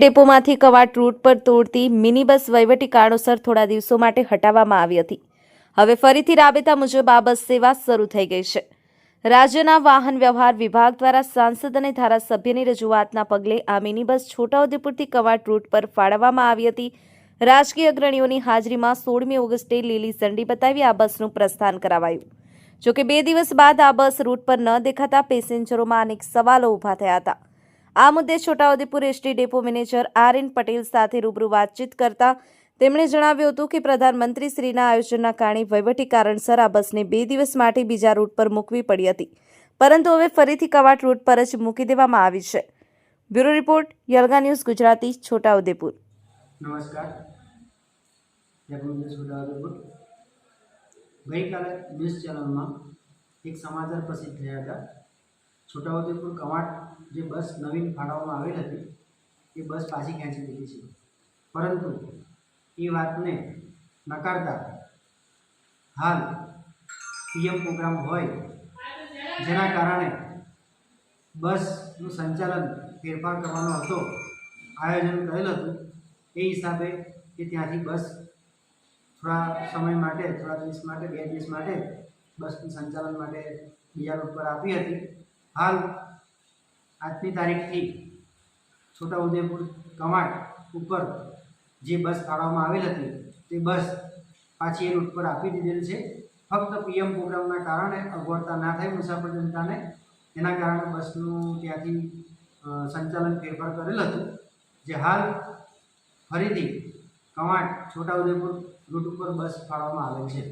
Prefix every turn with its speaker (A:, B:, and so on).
A: ડેપોમાંથી Kavant route પર તોડતી mini bus વહીવટી કારણોસર થોડા દિવસો માટે હટાવવામાં આવી હતી. હવે ફરીથી રાબેતા મુજબ આ બસ સેવા શરૂ થઈ ગઈ છે. રાજ્યના વાહન વ્યવહાર વિભાગ દ્વારા સાંસદ અને ધારાસભ્યની રજૂઆતના પગલે આ મિની બસ છોટાઉદેપુરથી કવાટ રૂટ પર ફાળવવામાં આવી હતી. રાજકીય અગ્રણીઓની હાજરીમાં સોળમી ઓગસ્ટે લીલી ઝંડી બતાવી આ બસનું પ્રસ્થાન કરાવાયું. જોકે બે દિવસ બાદ આ બસ રૂટ પર ન દેખાતા પેસેન્જરોમાં અનેક સવાલો ઊભા થયા હતા. આ મુદ્દે Chhotaudepur ST depot manager R N Patel સાથે રૂબરૂ વાતચીત કરતા તેમણે જણાવ્યું હતું કે પ્રધાનમંત્રી શ્રીના આયોજનના કારણે વહીવટી કારણસર આ બસને બે દિવસ માટે બીજા રૂટ પર મૂકવી પડી હતી. પરંતુ હવે ફરીથી કવાટ રૂટ પર જ મૂકી દેવામાં આવી છે. બ્યુરો રિપોર્ટ, યલગા ન્યૂઝ ગુજરાતી, છોટાઉદેપુર.
B: નમસ્કાર. ગઈકાલે ન્યૂઝ ચેનલમાં એક સમાચાર પ્રસિદ્ધ થયા હતા. છોટાઉદેપુર કવાંટ જે બસ નવીન ફાળવવામાં આવેલ હતી, એ બસ પાછી ખેંચી દીધી છે. પરંતુ એ વાતને નકારતા હાલ પીએમ પ્રોગ્રામ હોય, જેના કારણે બસનું સંચાલન ફેરફાર કરવાનો હતો, આયોજન કરેલ હતું, એ હિસાબે કે ત્યાંથી બસ થોડા સમય માટે, થોડા દિવસ માટે, બે દિવસ માટે બસનું સંચાલન માટે બીજા રૂટ પર આપી હતી. હાલ આજની તારીખથી છોટાઉદેપુર કમાટ ઉપર જે બસ કાઢવામાં આવેલ હતી, તે બસ પાછી એ રૂટ પર આપી દીધેલ છે. ફક્ત પીએમ પ્રોગ્રામના કારણે અગવડતા ના થાય મુસાફર જનતાને, એના કારણે બસનું ત્યાંથી સંચાલન ફેરફાર કરેલ હતું. જે હાલ ફરીથી કમાટ છોટાઉદેપુર રૂટ ઉપર બસ ફાળવવામાં આવેલ છે.